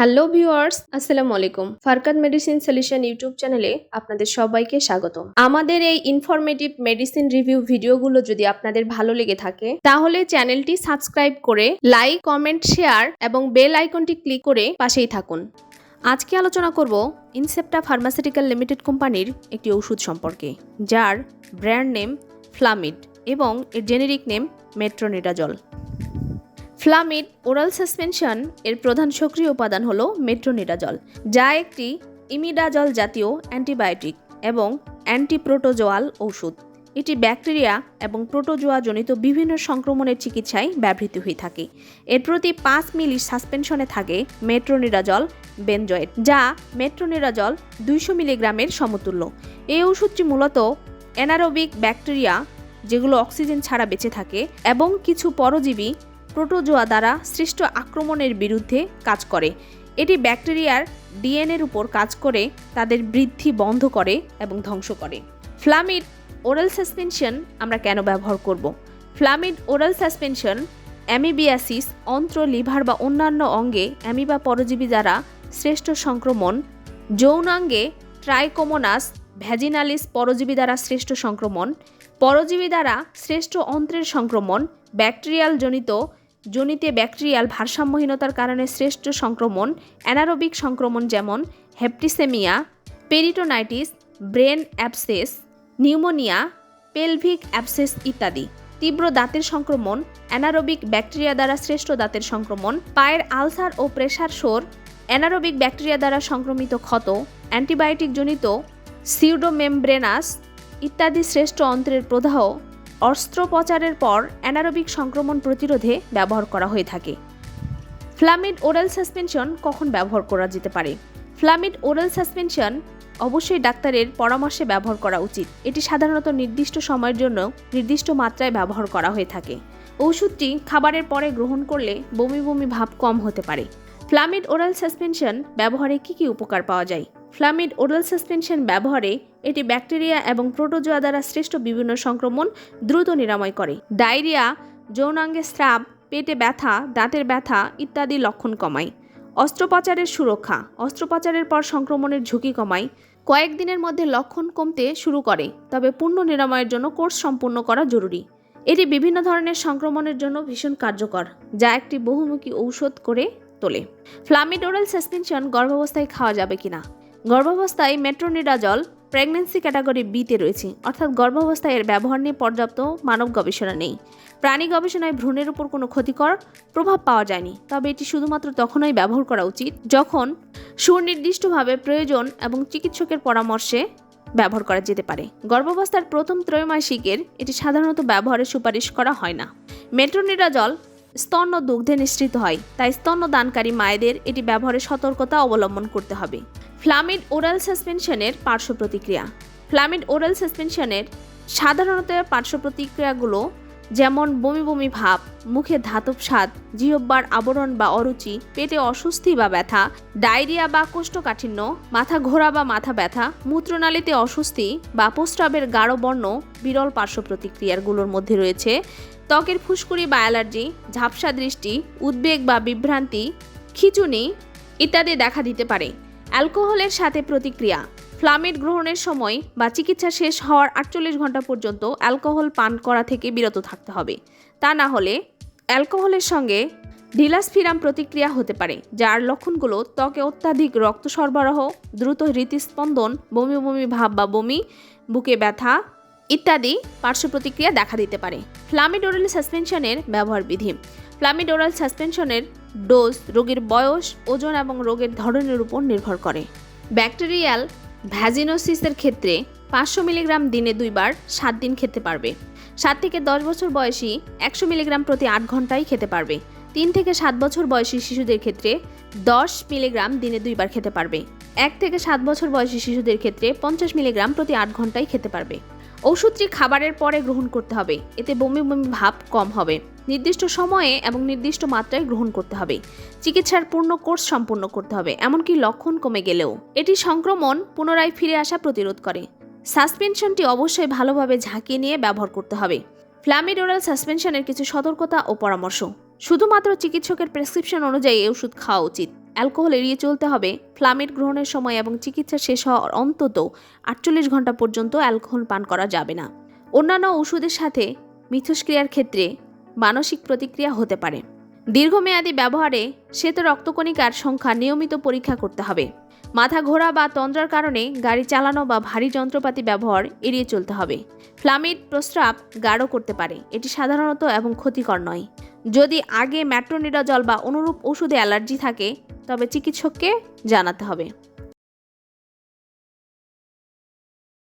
Hello viewers, আসসালামু আলাইকুম। ফারকাত medicine solution YouTube চ্যানেলে আপনাদের সবাইকে স্বাগতম। আমাদের এই ইনফরমেটিভ মেডিসিন রিভিউ ভিডিওগুলো যদি আপনাদের ভালো লেগে থাকে, তাহলে চ্যানেলটি সাবস্ক্রাইব করে লাইক কমেন্ট শেয়ার এবং বেল আইকনটি ক্লিক করে পাশেই থাকুন। আজকে আলোচনা করব ইনসেপ্টা ফার্মাসিউটিক্যাল লিমিটেড কোম্পানির একটি ওষুধ সম্পর্কে, যার ব্র্যান্ড নেম ফ্লামিড এবং এর generic name metronidazole Flamyd oral suspension এর প্রধান সক্রিয় উপাদান হলো মেট্রোনিডাজল যা একটি ইমিডাজল জাতীয় অ্যান্টিবায়োটিক এবং অ্যান্টিপ্রোটোজোয়াল ঔষধ। এটি ব্যাকটেরিয়া এবং প্রোটোজোয়া জনিত বিভিন্ন সংক্রমণের চিকিৎসায় ব্যবহৃত হয়ে থাকে। এর প্রতি পাঁচ মিলি সাসপেনশনে থাকে মেট্রোনিডাজল বেনজয়েড, যা মেট্রোনিডাজল দুইশো মিলিগ্রামের সমতুল্য। এই ওষুধটি মূলত অ্যানারোবিক ব্যাকটেরিয়া, যেগুলো অক্সিজেন ছাড়া বেঁচে থাকে, এবং কিছু পরজীবী প্রোটোজোয়া দ্বারা সৃষ্ট আক্রমণের বিরুদ্ধে কাজ করে। এটি ব্যাকটেরিয়ার ডিএনএর উপর কাজ করে, তাদের বৃদ্ধি বন্ধ করে এবং ধ্বংস করে। ফ্লামিড ওরাল সাসপেনশন আমরা কেন ব্যবহার করব? ফ্লামিড ওরাল সাসপেনশন, অ্যামিবিয়াসিস, অন্ত্র, লিভার বা অন্যান্য অঙ্গে অ্যামিবা পরজীবী দ্বারা শ্রেষ্ঠ সংক্রমণ, যৌনাঙ্গে ট্রাইকোমোনাস ভ্যাজিনালিস পরজীবী দ্বারা শ্রেষ্ঠ সংক্রমণ, পরজীবী দ্বারা শ্রেষ্ঠ অন্ত্রের সংক্রমণ, ব্যাকটেরিয়াল জনিত জনিতে ব্যাকটেরিয়াল ভারসাম্যহীনতার কারণে শ্রেষ্ঠ সংক্রমণ, অ্যানারোবিক সংক্রমণ যেমন septicaemia, peritonitis, brain abscess, pneumonia, pelvic abscess ইত্যাদি। তীব্র দাঁতের সংক্রমণ, অ্যানারোবিক ব্যাকটেরিয়া দ্বারা শ্রেষ্ঠ দাঁতের সংক্রমণ, পায়ের আলসার ও প্রেসার সোর অ্যানারোবিক ব্যাকটেরিয়া দ্বারা সংক্রমিত ক্ষত অ্যান্টিবায়োটিক জনিত সিউডোমেমব্রেনাস ইত্যাদি শ্রেষ্ঠ অন্ত্রের প্রদাহ অস্ত্রোপচারের পর অ্যানারোবিক সংক্রমণ প্রতিরোধে ব্যবহার করা হয়ে থাকে। ফ্লামিড ওরাল সাসপেনশন কখন ব্যবহার করা যেতে পারে? ফ্লামিড ওরাল সাসপেনশন অবশ্যই ডাক্তারের পরামর্শে ব্যবহার করা উচিত। এটি সাধারণত নির্দিষ্ট সময়ের জন্য নির্দিষ্ট মাত্রায় ব্যবহার করা হয়ে থাকে। ওষুধটি খাবারের পরে গ্রহণ করলে বমি বমি ভাব কম হতে পারে। ফ্লামিড ওরাল সাসপেনশন ব্যবহারে কী কী উপকার পাওয়া যায়? ফ্লামিড ওরাল সাসপেনশন ব্যবহারে এটি ব্যাকটেরিয়া এবং প্রোটোজোয়া দ্বারা সৃষ্ট বিভিন্ন সংক্রমণ দ্রুত নিরাময় করে। ডায়রিয়া, যৌনাঙ্গে স্রাব, পেটে ব্যথা, দাঁতের ব্যথা ইত্যাদি লক্ষণ কমায়। অস্ত্রোপচারের সুরক্ষা। অস্ত্রোপচারের পর সংক্রমণের ঝুঁকি কমায়। কয়েকদিনের মধ্যে লক্ষণ কমতে শুরু করে, তবে পূর্ণ নিরাময়ের জন্য কোর্স সম্পূর্ণ করা জরুরি। এটি বিভিন্ন ধরনের সংক্রমণের জন্য ভীষণ কার্যকর, যা একটি বহুমুখী ঔষধ করে তোলে। ফ্লামিড ওরাল সাসপেনশন গর্ভাবস্থায় খাওয়া যাবে কিনা? গর্ভাবস্থায় মেট্রোনিডাজল প্রেগন্যান্সি ক্যাটাগরি বিতে রয়েছে। অর্থাৎ গর্ভাবস্থায় এর ব্যবহার নিয়ে পর্যাপ্ত মানব গবেষণা নেই। প্রাণী গবেষণায় ভ্রূণের উপর কোনো ক্ষতিকর প্রভাব পাওয়া যায়নি। তবে এটি শুধুমাত্র তখনই ব্যবহার করা উচিত যখন সুনির্দিষ্টভাবে প্রয়োজন এবং চিকিৎসকের পরামর্শে ব্যবহার করা যেতে পারে। গর্ভাবস্থার প্রথম ত্রৈমাসিকের এটি সাধারণত ব্যবহারের সুপারিশ করা হয় না। মেট্রোনিডাজল স্তন্য দুগ্ধে নিঃসৃত হয়, তাই স্তন্যদানকারী মায়েদের এটি ব্যবহারে সতর্কতা অবলম্বন করতে হবে। ফ্লামিড ওরাল সাসপেনশনের পার্শ্ব প্রতিক্রিয়া। ফ্লামিড ওরাল সাসপেনশনের সাধারণত পার্শ্ব প্রতিক্রিয়াগুলো যেমন বমি বমি ভাব, মুখে ধাতব স্বাদ জিহব্বার আবরণ বা অরুচি, পেটে অস্বস্তি বা ব্যথা, ডায়রিয়া বা কোষ্ঠকাঠিন্য, মাথা ঘোরা বা মাথা ব্যথা, মূত্রনালীতে অস্বস্তি বা প্রস্রাবের গাঢ় বর্ণ বিরল পার্শ্ব প্রতিক্রিয়াগুলোর মধ্যে রয়েছে। ত্বকের ফুসকুড়ি বা অ্যালার্জি, ঝাপসা দৃষ্টি, উদ্বেগ বা বিভ্রান্তি, খিচুনি ইত্যাদি দেখা দিতে পারে। অ্যালকোহলের সাথে প্রতিক্রিয়া। ফ্লামিড গ্রহণের সময় বা চিকিৎসা শেষ হওয়ার আটচল্লিশ ঘণ্টা পর্যন্ত অ্যালকোহল পান করা থেকে বিরত থাকতে হবে। তা না হলে অ্যালকোহলের সঙ্গে ডিলাসফিরাম প্রতিক্রিয়া হতে পারে, যার লক্ষণগুলো ত্বকে অত্যাধিক রক্ত সরবরাহ, দ্রুত হৃদস্পন্দন, বমি বমি ভাব বা বমি, বুকে ব্যথা ইত্যাদি পার্শ্ব প্রতিক্রিয়া দেখা দিতে পারে। ফ্লামিড ওরাল সাসপেনশনের ব্যবহার বিধি ফ্লামিডোরাল সাসপেনশনের ডোজ রোগীর বয়স, ওজন এবং রোগের ধরনের উপর নির্ভর করে। ব্যাকটেরিয়াল ভ্যাজিনোসিসের ক্ষেত্রে পাঁচশো মিলিগ্রাম দিনে দুইবার সাত দিন খেতে পারবে। সাত থেকে দশ বছর বয়সী একশো মিলিগ্রাম প্রতি আট ঘন্টায় খেতে পারবে। তিন থেকে সাত বছর বয়সী শিশুদের ক্ষেত্রে দশ মিলিগ্রাম দিনে দুইবার খেতে পারবে। এক থেকে সাত বছর বয়সী শিশুদের ক্ষেত্রে পঞ্চাশ মিলিগ্রাম প্রতি আট ঘন্টায় খেতে পারবে। ওষুধটি খাবারের পরে গ্রহণ করতে হবে। এতে বমি বমি ভাব কম হবে। নির্দিষ্ট সময়ে এবং নির্দিষ্ট মাত্রায় গ্রহণ করতে হবে। চিকিৎসার পূর্ণ কোর্স সম্পূর্ণ করতে হবে, এমনকি লক্ষণ কমে গেলেও। এটি সংক্রমণ পুনরায় ফিরে আসা প্রতিরোধ করে। সাসপেনশনটি অবশ্যই ভালোভাবে ঝাঁকিয়ে নিয়ে ব্যবহার করতে হবে। ফ্ল্যামিড ওরাল সাসপেনশনের কিছু সতর্কতা ও পরামর্শ। শুধুমাত্র চিকিৎসকের প্রেসক্রিপশন অনুযায়ী ওষুধ খাওয়া উচিত। অ্যালকোহল এড়িয়ে চলতে হবে ফ্লামেট গ্রহণের সময় এবং চিকিৎসা শেষ হওয়ার অন্তত আটচল্লিশ ঘণ্টা পর্যন্ত অ্যালকোহল পান করা যাবে না। অন্যান্য ওষুধের সাথে মিথস্ক্রিয়ার ক্ষেত্রে মানসিক প্রতিক্রিয়া হতে পারে। দীর্ঘমেয়াদী ব্যবহারে শ্বেত রক্তকণিকার সংখ্যা নিয়মিত পরীক্ষা করতে হবে। মাথা ঘোরা বা তন্দ্রার কারণে গাড়ি চালানো বা ভারী যন্ত্রপাতি ব্যবহার এড়িয়ে চলতে হবে। ফ্লামিড প্রস্রাব গাঢ় করতে পারে, এটি সাধারণত এবং ক্ষতিকর নয়। যদি আগে ম্যাট্রোনিডাজল বা অনুরূপ ওষুধে অ্যালার্জি থাকে, তবে চিকিৎসককে জানাতে হবে।